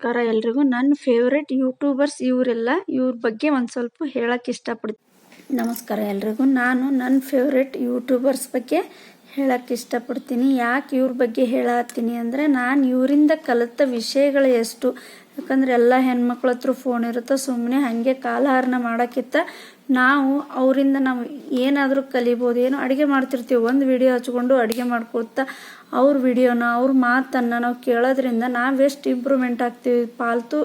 ನಮಸ್ಕಾರ ಎಲ್ರಿಗೂ. ನನ್ನ ಫೇವ್ರೆಟ್ ಯೂಟ್ಯೂಬರ್ಸ್ ಇವರೆಲ್ಲ. ಇವ್ರ ಬಗ್ಗೆ ಒಂದು ಸ್ವಲ್ಪ ಹೇಳಕ್ಕೆ ಇಷ್ಟಪಡ್ತೀನಿ. ನಮಸ್ಕಾರ ಎಲ್ರಿಗೂ. ನಾನು ನನ್ನ ಫೇವ್ರೆಟ್ ಯೂಟ್ಯೂಬರ್ಸ್ ಬಗ್ಗೆ ಹೇಳಕ್ಕೆ ಇಷ್ಟಪಡ್ತೀನಿ. ಯಾಕೆ ಇವ್ರ ಬಗ್ಗೆ ಹೇಳತ್ತೀನಿ ಅಂದರೆ, ನಾನು ಇವರಿಂದ ಕಲಿತ ವಿಷಯಗಳು ಎಷ್ಟು. ಯಾಕಂದ್ರೆ, ಎಲ್ಲ ಹೆಣ್ಮಕ್ಳ ಹತ್ರ ಫೋನ್ ಇರುತ್ತೆ ಸುಮ್ಮನೆ ಹಾಗೆ ಕಾಲಹರಣ ಮಾಡೋಕ್ಕಿಂತ ನಾವು ಅವರಿಂದ ನಾವು ಏನಾದರೂ ಕಲಿಬೋದು, ಏನೋ ಅಡುಗೆ ಮಾಡ್ತಿರ್ತೀವಿ, ಒಂದು ವಿಡಿಯೋ ಹಚ್ಕೊಂಡು ಅಡುಗೆ ಮಾಡ್ಕೋತಾ ಅವ್ರ ವಿಡಿಯೋನ ಅವ್ರ ಮಾತನ್ನು ನಾವು ಕೇಳೋದ್ರಿಂದ ಎಷ್ಟು ಇಂಪ್ರೂವ್ಮೆಂಟ್ ಆಗ್ತೀವಿ. ಪಾಲ್ತು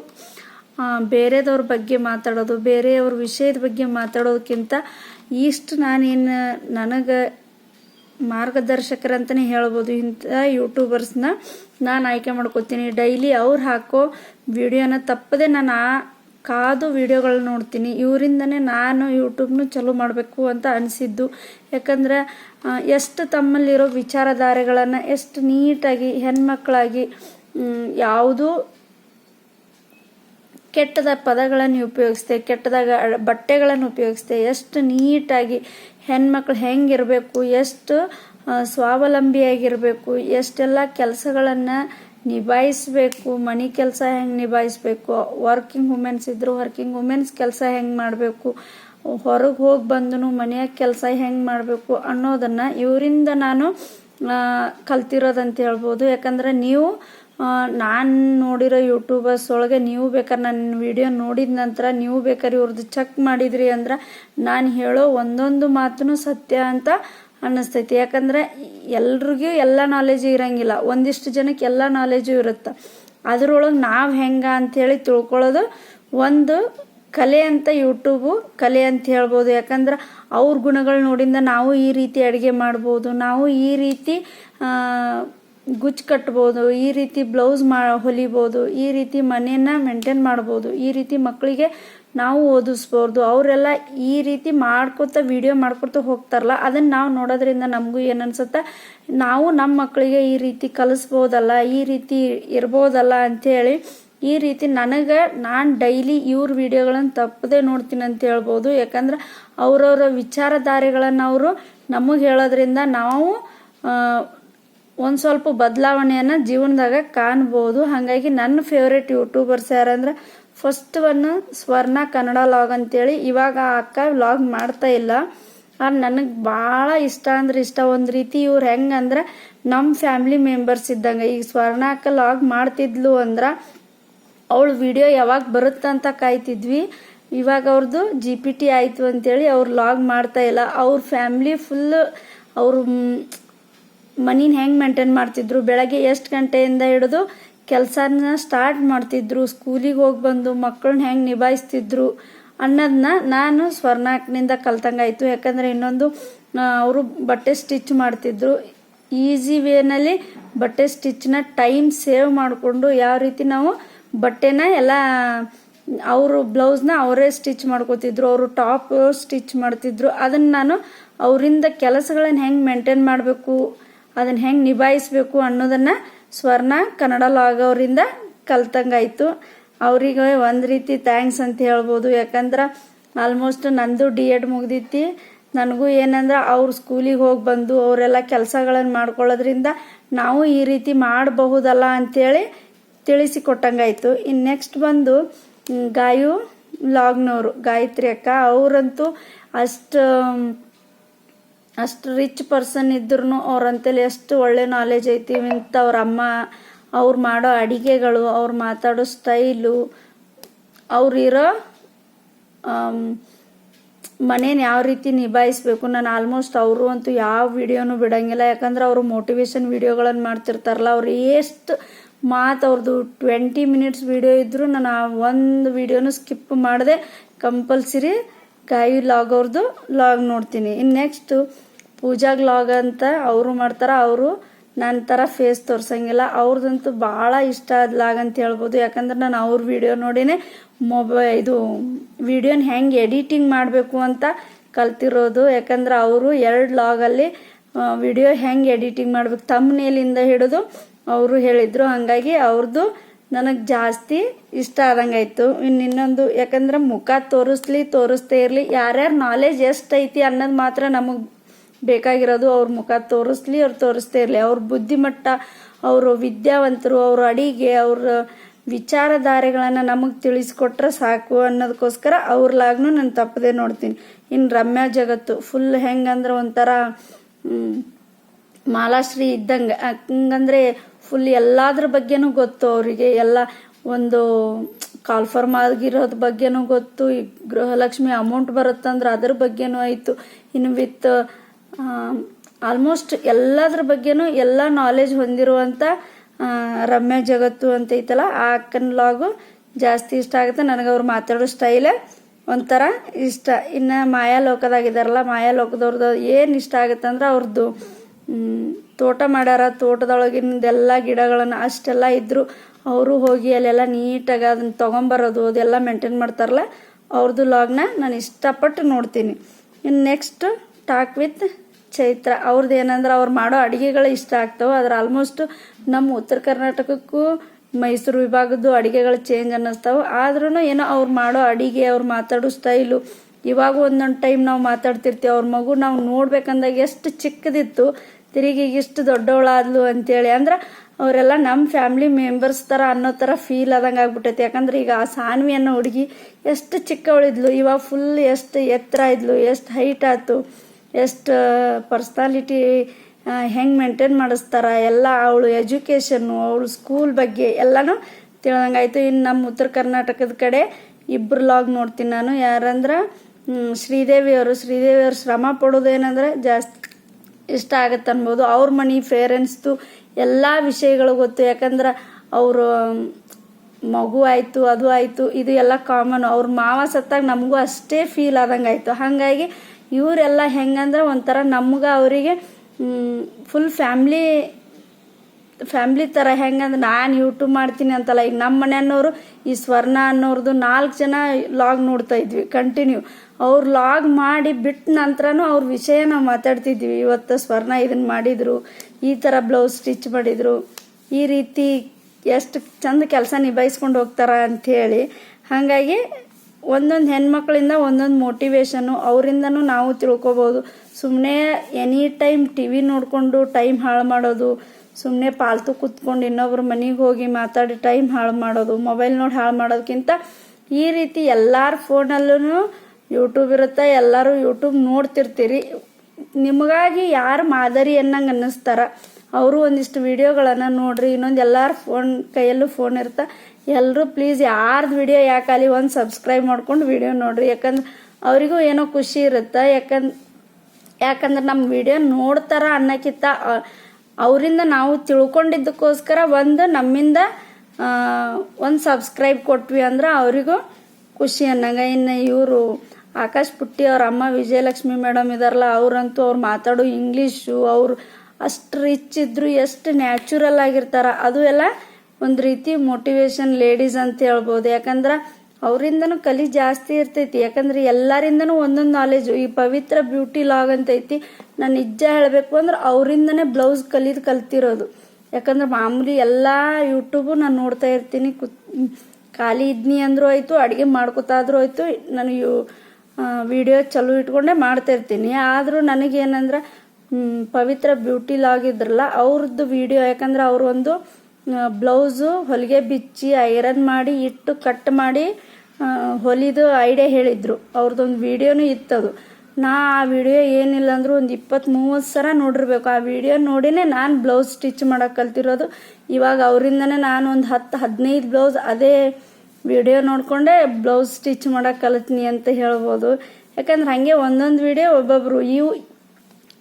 ಬೇರೆದವ್ರ ಬಗ್ಗೆ ಮಾತಾಡೋದು, ಬೇರೆಯವ್ರ ವಿಷಯದ ಬಗ್ಗೆ ಮಾತಾಡೋದಕ್ಕಿಂತ ಇಷ್ಟು ನಾನೇನು, ನನಗೆ ಮಾರ್ಗದರ್ಶಕರಂತಲೇ ಹೇಳ್ಬೋದು. ಇಂಥ ಯೂಟ್ಯೂಬರ್ಸ್ನ ನಾನು ಆಯ್ಕೆ ಮಾಡ್ಕೋತೀನಿ. ಡೈಲಿ ಅವ್ರು ಹಾಕೋ ವಿಡಿಯೋನ ತಪ್ಪದೆ ನಾನು ಆ ಕಾದು ವಿಡಿಯೋಗಳನ್ನ ನೋಡ್ತೀನಿ. ಇವರಿಂದನೇ ನಾನು ಯೂಟ್ಯೂಬ್ನು ಚಲೋ ಮಾಡಬೇಕು ಅಂತ ಅನಿಸಿದ್ದು. ಯಾಕಂದ್ರೆ ಎಷ್ಟು ತಮ್ಮಲ್ಲಿರೋ ವಿಚಾರಧಾರೆಗಳನ್ನು ಎಷ್ಟು ನೀಟಾಗಿ ಹೆಣ್ಮಕ್ಕಳಾಗಿ ಯಾವುದು ಕೆಟ್ಟದ ಪದಗಳನ್ನು ಉಪಯೋಗಿಸ್ತೆ ಕೆಟ್ಟದಾಗ ಬಟ್ಟೆಗಳನ್ನು ಉಪಯೋಗಿಸ್ತೆ ಎಷ್ಟು ನೀಟಾಗಿ ಹೆಣ್ಮಕ್ಳು ಹೆಂಗಿರಬೇಕು, ಎಷ್ಟು ಸ್ವಾವಲಂಬಿಯಾಗಿರಬೇಕು, ಎಷ್ಟೆಲ್ಲ ಕೆಲಸಗಳನ್ನು ನಿಭಾಯಿಸಬೇಕು, ಮನೆ ಕೆಲಸ ಹೆಂಗೆ ನಿಭಾಯಿಸ್ಬೇಕು ವರ್ಕಿಂಗ್ ವುಮೆನ್ಸ್ ಇದ್ದರು ವರ್ಕಿಂಗ್ ವುಮೆನ್ಸ್ ಕೆಲಸ ಹೆಂಗೆ ಮಾಡಬೇಕು, ಹೊರಗೆ ಹೋಗಿ ಬಂದು ಮನೆಯಾಗ ಕೆಲಸ ಹೆಂಗೆ ಮಾಡಬೇಕು ಅನ್ನೋದನ್ನು ಇವರಿಂದ ನಾನು ಕಲ್ತಿರೋದಂತ ಹೇಳ್ಬೋದು. ಯಾಕಂದರೆ ನೀವು ನಾನು ನೋಡಿರೋ ಯೂಟ್ಯೂಬರ್ಸ್ ಒಳಗೆ ನೀವು ಬೇಕಾರೆ ನನ್ನ ವಿಡಿಯೋ ನೋಡಿದ ನಂತರ ನೀವು ಬೇಕಾದ್ರೆ ಇವ್ರದ್ದು ಚೆಕ್ ಮಾಡಿದ್ರಿ ಅಂದ್ರೆ ನಾನು ಹೇಳೋ ಒಂದೊಂದು ಮಾತು ಸತ್ಯ ಅಂತ ಅನ್ನಿಸ್ತೈತಿ. ಯಾಕಂದರೆ ಎಲ್ರಿಗೂ ಎಲ್ಲ ನಾಲೆಜು ಇರೋಂಗಿಲ್ಲ. ಒಂದಿಷ್ಟು ಜನಕ್ಕೆ ಎಲ್ಲ ನಾಲೆಜು ಇರುತ್ತೆ. ಅದರೊಳಗೆ ನಾವು ಹೆಂಗೆ ಅಂಥೇಳಿ ತಿಳ್ಕೊಳ್ಳೋದು ಒಂದು ಕಲೆ ಅಂತ ಯೂಟ್ಯೂಬು ಕಲೆ ಅಂತ ಹೇಳ್ಬೋದು. ಯಾಕಂದ್ರೆ ಅವ್ರ ಗುಣಗಳು ನೋಡಿಂದ ನಾವು ಈ ರೀತಿ ಅಡುಗೆ ಮಾಡ್ಬೋದು. ನಾವು ಈ ರೀತಿ ಗುಚ್ಚು ಕಟ್ಬೋದು. ಈ ರೀತಿ ಬ್ಲೌಸ್ ಮಾ, ಹೊಲಿಬೋದು. ಈ ರೀತಿ ಮನೆಯನ್ನು ಮೇಂಟೈನ್ ಮಾಡ್ಬೋದು. ಈ ರೀತಿ ಮಕ್ಕಳಿಗೆ ನಾವು ಓದಿಸ್ಬೋದು, ಅವರೆಲ್ಲ ಈ ರೀತಿ ಮಾಡ್ಕೊತ ವಿಡಿಯೋ ಮಾಡ್ಕೊತ ಹೋಗ್ತಾರಲ್ಲ, ಅದನ್ನು ನಾವು ನೋಡೋದ್ರಿಂದ ನಮಗೂ ಏನನ್ಸುತ್ತೆ? ನಾವು ನಮ್ಮ ಮಕ್ಕಳಿಗೆ ಈ ರೀತಿ ಕಲಿಸ್ಬೋದಲ್ಲ, ಈ ರೀತಿ ಇರ್ಬೋದಲ್ಲ ಅಂಥೇಳಿ ಈ ರೀತಿ ನನಗೆ ನಾನು ಡೈಲಿ ಇವ್ರ ವಿಡಿಯೋಗಳನ್ನು ತಪ್ಪದೆ ನೋಡ್ತೀನಿ ಅಂತ ಹೇಳ್ಬೋದು. ಯಾಕಂದ್ರೆ ಅವರವರ ವಿಚಾರಧಾರೆಗಳನ್ನು ಅವರು ನಮಗೆ ಹೇಳೋದ್ರಿಂದ ನಾವು ಒಂದು ಸ್ವಲ್ಪ ಬದಲಾವಣೆಯನ್ನು ಜೀವನದಾಗ ಕಾಣ್ಬೋದು. ಹಾಗಾಗಿ ನನ್ನ ಫೇವ್ರೆಟ್ ಯೂಟ್ಯೂಬರ್ಸ್ ಯಾರಂದ್ರೆ first one Swarna Kannada log ಅಂತೇಳಿ ಇವಾಗ ಅಕ್ಕ ಲಾಗ್ ಮಾಡ್ತಾ ಇಲ್ಲ. ಅದು ನನಗೆ ಭಾಳ ಇಷ್ಟ ಅಂದ್ರೆ ಇಷ್ಟ. ಒಂದು ರೀತಿ ಇವ್ರು ಹೆಂಗಂದ್ರೆ ನಮ್ಮ ಫ್ಯಾಮ್ಲಿ ಮೆಂಬರ್ಸ್ ಇದ್ದಂಗೆ. ಈಗ ಸ್ವರ್ಣ ಅಕ್ಕ ಲಾಗ್ ಮಾಡ್ತಿದ್ಲು ಅಂದ್ರೆ ಅವಳು ವಿಡಿಯೋ ಯಾವಾಗ ಬರುತ್ತಂತ ಕಾಯ್ತಿದ್ವಿ. ಇವಾಗ ಅವ್ರದ್ದು ಜಿ ಪಿ ಟಿ ಆಯಿತು ಅಂತೇಳಿ ಅವ್ರು ಲಾಗ್ ಮಾಡ್ತಾ ಇಲ್ಲ. ಅವ್ರ ಫ್ಯಾಮ್ಲಿ ಫುಲ್ ಅವರು ಮನಿನ ಹೆಂಗೆ ಮೇಂಟೈನ್ ಮಾಡ್ತಿದ್ರು? ಬೆಳಗ್ಗೆ ಎಷ್ಟು ಗಂಟೆಯಿಂದ ಹಿಡಿದು ಕೆಲಸನ ಸ್ಟಾರ್ಟ್ ಮಾಡ್ತಿದ್ರು ಸ್ಕೂಲಿಗೆ ಹೋಗಿ ಬಂದು ಮಕ್ಕಳನ್ನ ಹೆಂಗೆ ನಿಭಾಯಿಸ್ತಿದ್ರು ಅನ್ನೋದನ್ನ ನಾನು ಸ್ವರ್ಣಾಕ್ನಿಂದ ಕಲ್ತಂಗಾಯ್ತು. ಯಾಕಂದರೆ ಇನ್ನೊಂದು ಅವರು ಬಟ್ಟೆ ಸ್ಟಿಚ್ ಮಾಡ್ತಿದ್ರು. ಈಸಿ ವೇನಲ್ಲಿ ಬಟ್ಟೆ ಸ್ಟಿಚ್ನ ಟೈಮ್ ಸೇವ್ ಮಾಡಿಕೊಂಡು ಯಾವ ರೀತಿ ನಾವು ಬಟ್ಟೆನ ಎಲ್ಲ, ಅವರು ಬ್ಲೌಸ್ನ ಅವರೇ ಸ್ಟಿಚ್ ಮಾಡ್ಕೋತಿದ್ರು, ಅವರು ಟಾಪ್ ಸ್ಟಿಚ್ ಮಾಡ್ತಿದ್ರು. ಅದನ್ನು ನಾನು ಅವರಿಂದ ಕೆಲಸಗಳನ್ನ ಹೆಂಗೆ ಮೇಂಟೈನ್ ಮಾಡಬೇಕು, ಅದನ್ನು ಹೆಂಗೆ ನಿಭಾಯಿಸ್ಬೇಕು ಅನ್ನೋದನ್ನು ಸ್ವರ್ಣ ಕನ್ನಡ ಲಾಗ್ ಅವರಿಂದ ಕಲ್ತಂಗಾಯ್ತು. ಅವರಿಗೆ ಒಂದು ರೀತಿ ಥ್ಯಾಂಕ್ಸ್ ಅಂತ ಹೇಳ್ಬೋದು. ಯಾಕಂದ್ರೆ ಆಲ್ಮೋಸ್ಟ್ ನಂದು ಡಿ ಎಡ್ ಮುಗ್ದಿತ್ತು. ನನಗೂ ಏನಂದ್ರೆ ಅವ್ರು ಸ್ಕೂಲಿಗೆ ಹೋಗಿ ಬಂದು ಅವರೆಲ್ಲ ಕೆಲಸಗಳನ್ನು ಮಾಡ್ಕೊಳ್ಳೋದ್ರಿಂದ ನಾವು ಈ ರೀತಿ ಮಾಡಬಹುದಲ್ಲ ಅಂಥೇಳಿ ತಿಳಿಸಿ ಕೊಟ್ಟಂಗಾಯ್ತು ಇನ್ನು ನೆಕ್ಸ್ಟ್ ಬಂದು ಗಾಯು ಲಾಗ್ನವರು ಗಾಯತ್ರಿ ಅಕ್ಕ, ಅವರಂತೂ ಅಷ್ಟು ಅಷ್ಟು ರಿಚ್ ಪರ್ಸನ್ ಇದ್ರೂ ಅವ್ರಂತೇಳಿ ಎಷ್ಟು ಒಳ್ಳೆ ನಾಲೆಜ್ ಐತಿ. ಅವ್ರ ಅಮ್ಮ, ಅವ್ರು ಮಾಡೋ ಅಡಿಗೆಗಳು, ಅವ್ರು ಮಾತಾಡೋ ಸ್ಟೈಲು ಅವ್ರಿರೋ ಮನೇನ ಯಾವ ರೀತಿ ನಿಭಾಯಿಸ್ಬೇಕು. ನಾನು ಆಲ್ಮೋಸ್ಟ್ ಅವರು ಅಂತೂ ಯಾವ ವಿಡಿಯೋನು ಬಿಡೋಂಗಿಲ್ಲ. ಯಾಕಂದ್ರೆ ಅವರು ಮೋಟಿವೇಶನ್ ವಿಡಿಯೋಗಳನ್ನು ಮಾಡ್ತಿರ್ತಾರಲ್ಲ, ಅವ್ರು ಎಷ್ಟು ಮಾತು ಅವ್ರದ್ದು ಟ್ವೆಂಟಿ ಮಿನಿಟ್ಸ್ ವಿಡಿಯೋ ಇದ್ದರೂ ನಾನು ಆ ಒಂದು ವಿಡಿಯೋನು ಸ್ಕಿಪ್ ಮಾಡಿದೆ ಕಂಪಲ್ಸರಿ ಗಾಯಿ ಲಾಗ್ ಅವ್ರದ್ದು ಲಾಗ್ ನೋಡ್ತೀನಿ. ಇನ್ನು ನೆಕ್ಸ್ಟು ಪೂಜಾಗ್ ಲಾಗ್ ಅಂತ ಅವರು ಮಾಡ್ತಾರೆ, ಅವರು ನನ್ನ ಥರ ಫೇಸ್ ತೋರ್ಸಂಗಿಲ್ಲ. ಅವ್ರದ್ದಂತೂ ಭಾಳ ಇಷ್ಟ ಆದ ಲಾಗ್ ಅಂತ ಹೇಳ್ಬೋದು. ಯಾಕಂದ್ರೆ ನಾನು ಅವ್ರ ವಿಡಿಯೋ ನೋಡಿನೇ ಮೊಬೈ, ಇದು ವಿಡಿಯೋನ ಹೆಂಗೆ ಎಡಿಟಿಂಗ್ ಮಾಡಬೇಕು ಅಂತ ಕಲ್ತಿರೋದು. ಯಾಕಂದ್ರೆ ಅವರು ಎರಡು ಲಾಗಲ್ಲಿ ವಿಡಿಯೋ ಹೆಂಗೆ ಎಡಿಟಿಂಗ್ ಮಾಡ್ಬೇಕು ತಮ್ಮನೇಲಿಂದ ಹಿಡಿದು ಅವರು ಹೇಳಿದರು. ಹಾಗಾಗಿ ಅವ್ರದ್ದು ನನಗೆ ಜಾಸ್ತಿ ಇಷ್ಟ ಆದಂಗಾಯ್ತು. ಇನ್ನು ಇನ್ನೊಂದು, ಯಾಕಂದ್ರೆ ಮುಖ ತೋರಿಸ್ಲಿ ತೋರಿಸ್ತೇ ಇರಲಿ, ಯಾರ್ಯಾರ ನಾಲೆಜ್ ಐತಿ ಅನ್ನೋದು ಮಾತ್ರ ನಮಗೆ ಬೇಕಾಗಿರೋದು ಅವ್ರ ಮುಖ ತೋರಿಸ್ಲಿ, ಅವ್ರು ತೋರಿಸ್ತೇ ಇರಲಿ. ಅವ್ರ ಬುದ್ಧಿಮಟ್ಟ, ಅವರು ವಿದ್ಯಾವಂತರು, ಅವ್ರ ಅಡಿಗೆ, ಅವ್ರ ವಿಚಾರಧಾರೆಗಳನ್ನು ನಮಗೆ ತಿಳಿಸ್ಕೊಟ್ರೆ ಸಾಕು ಅನ್ನೋದಕ್ಕೋಸ್ಕರ ಅವ್ರಲಾಗ್ನು ನಾನು ತಪ್ಪದೆ ನೋಡ್ತೀನಿ. ಇನ್ನು ರಮ್ಯಾ ಜಗತ್ತು ಫುಲ್ ಹೆಂಗಂದ್ರೆ ಒಂಥರ ಮಾಲಾಶ್ರೀ ಇದ್ದಂಗೆ, ಹಂಗಂದ್ರೆ ಫುಲ್ ಎಲ್ಲದ್ರ ಬಗ್ಗೆನೂ ಗೊತ್ತು ಅವರಿಗೆ. ಎಲ್ಲ ಒಂದು ಕಾಲ್ಫರ್ಮ್ ಆಗಿರೋದ್ರ ಬಗ್ಗೆನೂ ಗೊತ್ತು. ಈ ಗೃಹಲಕ್ಷ್ಮಿ ಅಮೌಂಟ್ ಬರುತ್ತಂದ್ರೆ ಅದ್ರ ಬಗ್ಗೆನೂ ಆಯಿತು. ಇನ್ನು ವಿತ್ ಆಲ್ಮೋಸ್ಟ್ ಎಲ್ಲದ್ರ ಬಗ್ಗೆನೂ ಎಲ್ಲ ನಾಲೆಜ್ ಹೊಂದಿರುವಂಥ ರಮ್ಯ ಜಗತ್ತು ಅಂತ ಐತಲ್ಲ, ಆ ಅಕ್ಕನ ಲಾಗು ಜಾಸ್ತಿ ಇಷ್ಟ ಆಗುತ್ತೆ. ನನಗೆ ಅವ್ರು ಮಾತಾಡೋ ಸ್ಟೈಲೇ ಒಂಥರ ಇಷ್ಟ. ಇನ್ನು ಮಾಯಾ ಲೋಕದಾಗಿದ್ದಾರಲ್ಲ ಮಾಯಾ ಲೋಕದವ್ರದ್ದು ಏನು ಇಷ್ಟ ಆಗುತ್ತೆ ಅಂದ್ರೆ ಅವ್ರದ್ದು ತೋಟ ಮಾಡ್ಯಾರ ತೋಟದೊಳಗಿನದೆಲ್ಲ ಗಿಡಗಳನ್ನು ಅಷ್ಟೆಲ್ಲ ಇದ್ದರು ಅವರು ಹೋಗಿ ಅಲ್ಲೆಲ್ಲ ನೀಟಾಗಿ ಅದನ್ನ ತೊಗೊಂಬರೋದು, ಅದೆಲ್ಲ ಮೇಂಟೈನ್ ಮಾಡ್ತಾರಲ್ಲ ಅವ್ರದ್ದು ಲಾಗ್ನ ನಾನು ಇಷ್ಟಪಟ್ಟು ನೋಡ್ತೀನಿ. ಇನ್ನು ನೆಕ್ಸ್ಟ್ ಟಾಕ್ ವಿತ್ ಚೈತ್ರ ಅವ್ರದ್ದು ಏನಂದ್ರೆ ಅವ್ರು ಮಾಡೋ ಅಡುಗೆಗಳು ಇಷ್ಟ ಆಗ್ತವೆ. ಅದ್ರ ಆಲ್ಮೋಸ್ಟ್ ನಮ್ಮ ಉತ್ತರ ಕರ್ನಾಟಕಕ್ಕೂ ಮೈಸೂರು ವಿಭಾಗದ್ದು ಅಡುಗೆಗಳು ಚೇಂಜ್ ಅನ್ನಿಸ್ತಾವೆ. ಆದ್ರೂ ಏನೋ ಅವ್ರು ಮಾಡೋ ಅಡಿಗೆ, ಅವ್ರು ಮಾತಾಡೋ ಸ್ಟೈಲು ಇವಾಗ ಒಂದೊಂದು ಟೈಮ್ ನಾವು ಮಾತಾಡ್ತಿರ್ತೀವಿ. ಅವ್ರ ಮಗು ನಾವು ನೋಡ್ಬೇಕಂದಾಗ ಎಷ್ಟು ಚಿಕ್ಕದಿತ್ತು, ತಿರುಗಿ ಇಷ್ಟು ದೊಡ್ಡವಳಾದ್ಲು ಅಂತೇಳಿ. ಅಂದ್ರೆ ಅವರೆಲ್ಲ ನಮ್ಮ ಫ್ಯಾಮಿಲಿ ಮೆಂಬರ್ಸ್ ಥರ ಅನ್ನೋ ಥರ ಫೀಲ್ ಆದಂಗೆ ಆಗ್ಬಿಟ್ಟೈತೆ. ಯಾಕಂದ್ರೆ ಈಗ ಆ ಸಾನ್ವಿ ಅನ್ನೋ ಹುಡುಗಿ ಎಷ್ಟು ಚಿಕ್ಕವಳಿದ್ಲು, ಇವಾಗ ಫುಲ್ ಎಷ್ಟು ಎತ್ತರ ಇದ್ಲು, ಎಷ್ಟು ಹೈಟ್ ಆಯ್ತು. ಎಷ್ಟು ಪರ್ಸ್ನಾಲಿಟಿ ಹೆಂಗೆ ಮೇಂಟೈನ್ ಮಾಡಿಸ್ತಾರ, ಎಲ್ಲ ಅವಳು ಎಜುಕೇಷನ್ನು ಅವಳು ಸ್ಕೂಲ್ ಬಗ್ಗೆ ಎಲ್ಲನೂ ತಿಳ್ದಂಗಾಯ್ತು. ಇನ್ನು ನಮ್ಮ ಉತ್ತರ ಕರ್ನಾಟಕದ ಕಡೆ ಇಬ್ಬರು ಲಾಗ್ ನೋಡ್ತೀನಿ ನಾನು. ಯಾರಂದ್ರೆ ಶ್ರೀದೇವಿಯವರು ಶ್ರೀದೇವಿ ಅವರು. ಶ್ರೀದೇವಿ ಅವರು ಶ್ರಮ ಪಡೋದೇನಂದ್ರೆ ಜಾಸ್ತಿ ಇಷ್ಟ ಆಗತ್ತೆ ಅನ್ಬೋದು. ಅವ್ರ ಮನೆ ಪೇರೆಂಟ್ಸ್ದು ಎಲ್ಲ ವಿಷಯಗಳು ಗೊತ್ತು. ಯಾಕಂದ್ರೆ ಅವರು, ಮಗು ಆಯಿತು, ಅದು ಆಯಿತು, ಇದು ಎಲ್ಲ ಕಾಮನ್ ಅವ್ರ ಮಾವ ಸತ್ತಾಗ ನಮಗೂ ಅಷ್ಟೇ ಫೀಲ್ ಆದಂಗೆ ಆಯಿತು ಹಾಗಾಗಿ ಇವರೆಲ್ಲ ಹೆಂಗಂದ್ರೆ ಒಂಥರ ನಮ್ಗೆ ಅವರಿಗೆ ಫುಲ್ ಫ್ಯಾಮ್ಲಿ ಫ್ಯಾಮ್ಲಿ ಥರ ಹೆಂಗಂದ್ರೆ ನಾನು ಯೂಟ್ಯೂಬ್ ಮಾಡ್ತೀನಿ ಅಂತಲ್ಲ, ಈಗ ನಮ್ಮ ಮನೆಯನ್ನೋರು ಈ ಸ್ವರ್ಣ ಅನ್ನೋರ್ದು ನಾಲ್ಕು ಜನ ಲಾಗ್ ನೋಡ್ತಾ ಇದ್ವಿ ಕಂಟಿನ್ಯೂ ಅವ್ರು ಲಾಗ್ ಮಾಡಿ ಬಿಟ್ಟ ನಂತರನೂ ಅವ್ರ ವಿಷಯ ನಾವು ಮಾತಾಡ್ತಿದ್ವಿ. ಇವತ್ತು ಸ್ವರ್ಣ ಇದನ್ನು ಮಾಡಿದರು, ಈ ಥರ ಬ್ಲೌಸ್ ಸ್ಟಿಚ್ ಮಾಡಿದರು, ಈ ರೀತಿ ಎಷ್ಟು ಚಂದ ಕೆಲಸ ನಿಭಾಯಿಸ್ಕೊಂಡು ಹೋಗ್ತಾರ ಅಂಥೇಳಿ ಹಾಗಾಗಿ ಒಂದೊಂದು ಹೆಣ್ಮಕ್ಳಿಂದ ಒಂದೊಂದು ಮೋಟಿವೇಶನ್ನು ಅವರಿಂದನೂ ನಾವು ತಿಳ್ಕೊಬೋದು. ಸುಮ್ಮನೆ ಎನಿ ಟೈಮ್ ಟಿ ವಿ ನೋಡಿಕೊಂಡು ಟೈಮ್ ಹಾಳು ಮಾಡೋದು ಸುಮ್ಮನೆ ಪಾಲ್ತು ಕೂತ್ಕೊಂಡು ಇನ್ನೊಬ್ರ ಮನೆಗೆ ಹೋಗಿ ಮಾತಾಡಿ ಟೈಮ್ ಹಾಳು ಮಾಡೋದು ಮೊಬೈಲ್ ನೋಡಿ ಹಾಳು ಮಾಡೋದಕ್ಕಿಂತ ಈ ರೀತಿ ಎಲ್ಲರ ಫೋನಲ್ಲೂ ಯೂಟ್ಯೂಬ್ ಇರುತ್ತೆ, ಎಲ್ಲರೂ ಯೂಟ್ಯೂಬ್ ನೋಡ್ತಿರ್ತೀರಿ. ನಿಮಗಾಗಿ ಯಾರು ಮಾದರಿ ಅನ್ನಂಗೆ ಅನ್ನಿಸ್ತಾರ. ಅವರು ಒಂದಿಷ್ಟು ವಿಡಿಯೋಗಳನ್ನು ನೋಡ್ರಿ, ಇನ್ನೊಂದು ಎಲ್ಲರ ಫೋನ್ ಕೈಯಲ್ಲೂ ಫೋನ್ ಇರ್ತಾ. ಎಲ್ಲರೂ ಪ್ಲೀಸ್ ಯಾರ್ದು ವಿಡಿಯೋ ಯಾಕಲ್ಲಿ ಒಂದು ಸಬ್ಸ್ಕ್ರೈಬ್ ಮಾಡ್ಕೊಂಡು ವಿಡಿಯೋ ನೋಡ್ರಿ. ಯಾಕಂದ್ರೆ ಅವರಿಗೂ ಏನೋ ಖುಷಿ ಇರುತ್ತೆ? ಯಾಕಂದ್ರೆ ಯಾಕಂದ್ರೆ ನಮ್ಮ ವಿಡಿಯೋ ನೋಡ್ತಾರ ಅನ್ನೋಕ್ಕಿಂತ ಅವರಿಂದ ನಾವು ತಿಳ್ಕೊಂಡಿದ್ದಕ್ಕೋಸ್ಕರ ಒಂದು ನಮ್ಮಿಂದ ಒಂದು ಸಬ್ಸ್ಕ್ರೈಬ್ ಕೊಟ್ವಿ ಅಂದ್ರೆ ಅವರಿಗೂ ಖುಷಿ ಅನ್ನಂಗ. ಇನ್ನು ಇವರು ಆಕಾಶ್ ಪುಟ್ಟಿ ಅವ್ರ ಅಮ್ಮ ವಿಜಯಲಕ್ಷ್ಮಿ ಮೇಡಮ್ ಇದಾರಲ್ಲ, ಅವ್ರಂತೂ ಅವ್ರು ಮಾತಾಡೋ ಇಂಗ್ಲೀಷು ಅವ್ರು ಅಷ್ಟು ರಿಚ್ ಇದ್ರು ಎಷ್ಟು ನ್ಯಾಚುರಲ್ ಆಗಿರ್ತಾರೆ, ಅದು ಎಲ್ಲ ಒಂದು ರೀತಿ ಮೋಟಿವೇಶನ್ ಲೇಡೀಸ್ ಅಂತ ಹೇಳ್ಬೋದು. ಯಾಕಂದ್ರೆ ಅವರಿಂದನೂ ಕಲಿ ಜಾಸ್ತಿ ಇರ್ತೈತಿ. ಯಾಕಂದ್ರೆ ಎಲ್ಲರಿಂದನೂ ಒಂದೊಂದು ನಾಲೆಜು ಈ ಪವಿತ್ರ ಬ್ಯೂಟಿ ಲಾಗ್ ಅಂತ ಐತಿ ನಾನು ನಿಜ ಹೇಳಬೇಕು ಅಂದ್ರೆ ಅವರಿಂದನೇ ಬ್ಲೌಸ್ ಕಲಿದು ಕಲ್ತಿರೋದು. ಯಾಕಂದ್ರೆ ಮಾಮೂಲಿ ಎಲ್ಲ ಯೂಟ್ಯೂಬು ನಾನು ನೋಡ್ತಾ ಇರ್ತೀನಿ, ಕುತ್, ಖಾಲಿ ಇದ್ನಿ ಅಂದರೂ ಆಯಿತು ಅಡುಗೆ ಮಾಡ್ಕೊತಾದ್ರೂ ಆಯಿತು ನಾನು ಯು ವಿಡಿಯೋ ಚಲೋ ಇಟ್ಕೊಂಡೆ ಮಾಡ್ತಾ ಇರ್ತೀನಿ. ಆದರೂ ನನಗೇನಂದ್ರೆ ಪವಿತ್ರ ಬ್ಯೂಟಿ ಲಾಗ್ ಇದ್ರಲ್ಲ, ಅವ್ರದ್ದು ವಿಡಿಯೋ ಯಾಕಂದ್ರೆ ಅವರು ಒಂದು ಬ್ಲೌಸು ಹೊಲಿಗೆ ಬಿಚ್ಚಿ ಐರನ್ ಮಾಡಿ, ಇಟ್ಟು ಕಟ್ ಮಾಡಿ ಹೊಲಿದು ಐಡಿಯಾ ಹೇಳಿದ್ರು. ಅವ್ರದ್ದೊಂದು ವಿಡಿಯೋನೂ ಇತ್ತದು ನಾ ಆ ವಿಡಿಯೋ ಏನಿಲ್ಲ ಅಂದ್ರೂ ಒಂದು ಇಪ್ಪತ್ತು ಮೂವತ್ತು ಸಲ ನೋಡಿರ್ಬೇಕು. ಆ ವಿಡಿಯೋ ನೋಡಿನೇ ನಾನು ಬ್ಲೌಸ್ ಸ್ಟಿಚ್ ಮಾಡೋಕೆ ಕಲ್ತಿರೋದು. ಇವಾಗ ಅವರಿಂದನೇ ನಾನು ಒಂದು ಹತ್ತು, ಹದಿನೈದು ಬ್ಲೌಸ್ ಅದೇ ವಿಡಿಯೋ ನೋಡಿಕೊಂಡೆ ಬ್ಲೌಸ್ ಸ್ಟಿಚ್ ಮಾಡೋಕೆ ಕಲ್ತಿನಿ ಅಂತ ಹೇಳ್ಬೋದು. ಯಾಕಂದ್ರೆ ಹಾಗೆ ಒಂದೊಂದು ವಿಡಿಯೋ ಒಬ್ಬೊಬ್ರು, ಇವು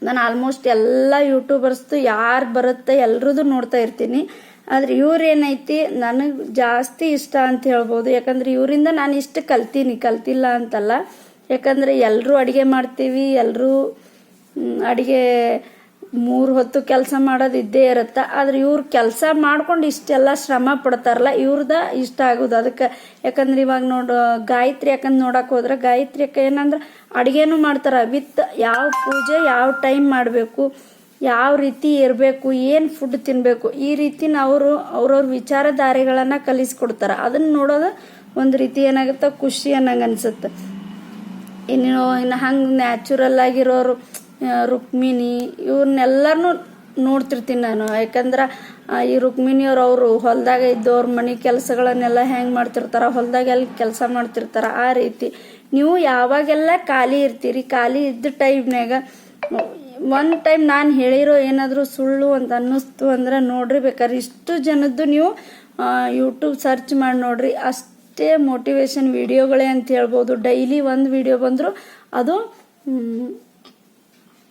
ನಾನು ಆಲ್ಮೋಸ್ಟ್ ಎಲ್ಲ ಯೂಟ್ಯೂಬರ್ಸ್ದು ಯಾರು ಬರುತ್ತೆ ಎಲ್ರದ್ದು ನೋಡ್ತಾ ಇರ್ತೀನಿ. ಆದರೆ ಇವ್ರೇನೈತಿ ನನಗೆ ಜಾಸ್ತಿ ಇಷ್ಟ ಅಂತ ಹೇಳ್ಬೋದು. ಯಾಕಂದ್ರೆ ಇವರಿಂದ ನಾನು ಇಷ್ಟು ಕಲ್ತೀನಿ, ಕಲ್ತಿಲ್ಲ ಅಂತಲ್ಲ. ಯಾಕಂದರೆ ಎಲ್ಲರೂ ಅಡುಗೆ ಮಾಡ್ತೀವಿ ಎಲ್ಲರೂ ಅಡುಗೆ ಮೂರು ಹೊತ್ತು ಕೆಲಸ ಮಾಡೋದು ಇದ್ದೇ ಇರುತ್ತೆ. ಆದ್ರೆ ಇವ್ರು ಕೆಲಸ ಮಾಡ್ಕೊಂಡು ಇಷ್ಟೆಲ್ಲ ಶ್ರಮ ಪಡ್ತಾರಲ್ಲ, ಇವ್ರದ ಇಷ್ಟ ಆಗೋದು. ಅದಕ್ಕೆ ಯಾಕಂದ್ರೆ ಇವಾಗ ನೋಡು, ಗಾಯತ್ರಿ ಯಾಕಂದ್ರೆ ನೋಡಕ್ಕೆ ಹೋದ್ರೆ ಗಾಯತ್ರಿ ಅಕ್ಕ ಏನಂದ್ರೆ ಅಡುಗೆನೂ ಮಾಡ್ತಾರೆ. ವಿತ್ ಯಾವ ಪೂಜೆ ಯಾವ ಟೈಮ್ ಮಾಡಬೇಕು, ಯಾವ ರೀತಿ ಇರಬೇಕು, ಏನು ಫುಡ್ ತಿನ್ನಬೇಕು ಈ ರೀತಿ ಅವರು ಅವ್ರವ್ರ ವಿಚಾರಧಾರೆಗಳನ್ನು ಕಲಿಸ್ಕೊಡ್ತಾರೆ. ಅದನ್ನು ನೋಡೋದು ಒಂದು ರೀತಿ ಏನಾಗುತ್ತೆ, ಖುಷಿ ಅನ್ನಂಗೆ ಅನ್ಸುತ್ತೆ. ಇನ್ನು ಇನ್ನು ಹಂಗೆ ನ್ಯಾಚುರಲ್ ಆಗಿರೋರು ರುಕ್ಮಿಣಿ ಇವ್ರನ್ನೆಲ್ಲರನ್ನೂ ನೋಡ್ತಿರ್ತೀನಿ ನಾನು. ಯಾಕಂದ್ರೆ ಈ ರುಕ್ಮಿಣಿಯವ್ರು ಅವರು ಹೊಲದಾಗ ಇದ್ದವ್ರ ಮನೆ ಕೆಲಸಗಳನ್ನೆಲ್ಲ ಹೆಂಗೆ ಮಾಡ್ತಿರ್ತಾರೆ, ಹೊಲ್ದಾಗ ಎಲ್ಲಿ ಕೆಲಸ ಮಾಡ್ತಿರ್ತಾರೆ, ಆ ರೀತಿ. ನೀವು ಯಾವಾಗೆಲ್ಲ ಖಾಲಿ ಇರ್ತೀರಿ, ಖಾಲಿ ಇದ್ದ ಟೈಮ್ನಾಗ ಒಂದು ಟೈಮ್ ನಾನು ಹೇಳಿರೋ ಏನಾದರೂ ಸುಳ್ಳು ಅಂತ ಅನ್ನಿಸ್ತು ಅಂದ್ರೆ ನೋಡ್ರಿ ಬೇಕಾದ್ರೆ ಇಷ್ಟು ಜನದ್ದು ನೀವು ಯೂಟ್ಯೂಬ್ ಸರ್ಚ್ ಮಾಡಿ ನೋಡ್ರಿ. ಅಷ್ಟೇ ಮೋಟಿವೇಶನ್ ವಿಡಿಯೋಗಳೇ ಅಂತ ಹೇಳ್ಬೋದು. ಡೈಲಿ ಒಂದು ವಿಡಿಯೋ ಬಂದರೂ ಅದು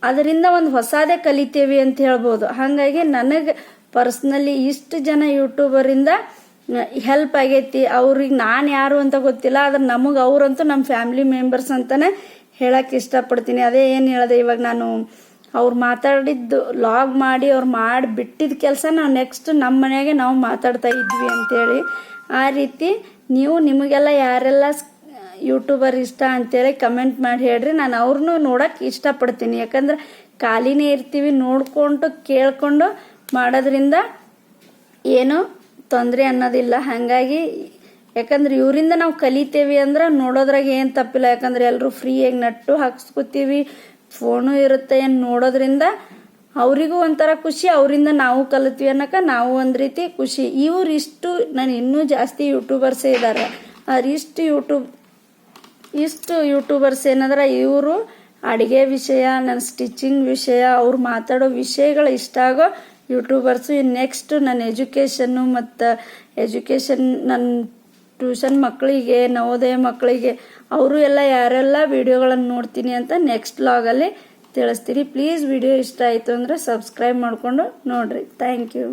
ಅದರಿಂದ ಒಂದು ಹೊಸದೇ ಕಲಿತೇವೆ ಅಂತ ಹೇಳ್ಬೋದು. ಹಾಗಾಗಿ ನನಗೆ ಪರ್ಸ್ನಲಿ ಇಷ್ಟು ಜನ ಯೂಟ್ಯೂಬರಿಂದ ಹೆಲ್ಪ್ ಆಗೈತಿ. ಅವ್ರಿಗೆ ನಾನು ಯಾರು ಅಂತ ಗೊತ್ತಿಲ್ಲ, ಆದ್ರೆ ನಮಗೆ ಅವರಂತೂ ನಮ್ಮ ಫ್ಯಾಮಿಲಿ ಮೆಂಬರ್ಸ್ ಅಂತಲೇ ಹೇಳಕ್ಕೆ ಇಷ್ಟಪಡ್ತೀನಿ. ಅದೇ ಏನು ಹೇಳಿದೆ, ಇವಾಗ ನಾನು ಅವ್ರು ಮಾತಾಡಿದ್ದು ಲಾಗ್ ಮಾಡಿ ಅವ್ರು ಮಾಡಿ ಬಿಟ್ಟಿದ್ದ ಕೆಲಸ ನಾವು ನೆಕ್ಸ್ಟ್ ನಮ್ಮ ಮನೆಗೆ ನಾವು ಮಾತಾಡ್ತಾ ಇದ್ವಿ ಅಂತೇಳಿ. ಆ ರೀತಿ ನೀವು ನಿಮಗೆಲ್ಲ ಯಾರೆಲ್ಲ ಯೂಟ್ಯೂಬರ್ ಇಷ್ಟ ಅಂತೇಳಿ ಕಮೆಂಟ್ ಮಾಡಿ ಹೇಳ್ರಿ. ನಾನು ಅವ್ರನ್ನೂ ನೋಡಕ್ಕೆ ಇಷ್ಟಪಡ್ತೀನಿ. ಯಾಕಂದ್ರೆ ಖಾಲಿನೇ ಇರ್ತೀವಿ, ನೋಡಿಕೊಂಡು, ಕೇಳಿಕೊಂಡು ಮಾಡೋದ್ರಿಂದ ಏನು ತೊಂದರೆ ಅನ್ನೋದಿಲ್ಲ. ಹಾಗಾಗಿ ಯಾಕಂದ್ರೆ ಇವರಿಂದ ನಾವು ಕಲಿತೇವಿ ಅಂದ್ರೆ ನೋಡೋದ್ರಾಗ ಏನು ತಪ್ಪಿಲ್ಲ. ಯಾಕಂದ್ರೆ ಎಲ್ಲರೂ ಫ್ರೀಯಾಗಿ ನಟ್ಟು ಹಾಕ್ಸ್ಕೊತೀವಿ. ಫೋನು ಇರುತ್ತೆ, ಏನು ನೋಡೋದ್ರಿಂದ ಅವರಿಗೂ ಒಂಥರ ಖುಷಿ, ಅವರಿಂದ ನಾವು ಕಲಿತೀವಿ ಅನ್ನೋಕೆ ನಾವು ಒಂದು ರೀತಿ ಖುಷಿ. ಇವ್ರು ಇಷ್ಟು, ನಾನು ಇನ್ನೂ ಜಾಸ್ತಿ ಯೂಟ್ಯೂಬರ್ಸೇ ಇದ್ದಾರೆ ಇಷ್ಟು ಯೂಟ್ಯೂಬ್ ಇಷ್ಟು ಯೂಟ್ಯೂಬರ್ಸ್ ಏನಂದ್ರೆ ಇವರು ಅಡುಗೆ ವಿಷಯ ನನ್ನ ಸ್ಟಿಚಿಂಗ್ ವಿಷಯ, ಅವ್ರು ಮಾತಾಡೋ ವಿಷಯಗಳು ಇಷ್ಟ ಆಗೋ ಯೂಟ್ಯೂಬರ್ಸು. ಇನ್ನು ನೆಕ್ಸ್ಟ್ ನನ್ನ ಎಜುಕೇಷನ್ನು ಮತ್ತು ಎಜುಕೇಷನ್ ನನ್ನ ಟ್ಯೂಷನ್ ಮಕ್ಕಳಿಗೆ ನವೋದಯ ಮಕ್ಕಳಿಗೆ ಅವರು ಎಲ್ಲ ಯಾರೆಲ್ಲ ವಿಡಿಯೋಗಳನ್ನು ನೋಡ್ತೀನಿ ಅಂತ ನೆಕ್ಸ್ಟ್ ಲಾಗಲ್ಲಿ ತಿಳಿಸ್ತೀನಿ ಪ್ಲೀಸ್ ವಿಡಿಯೋ ಇಷ್ಟ ಆಯಿತು ಅಂದರೆ ಸಬ್ಸ್ಕ್ರೈಬ್ ಮಾಡಿಕೊಂಡು ನೋಡಿರಿ. Thank you.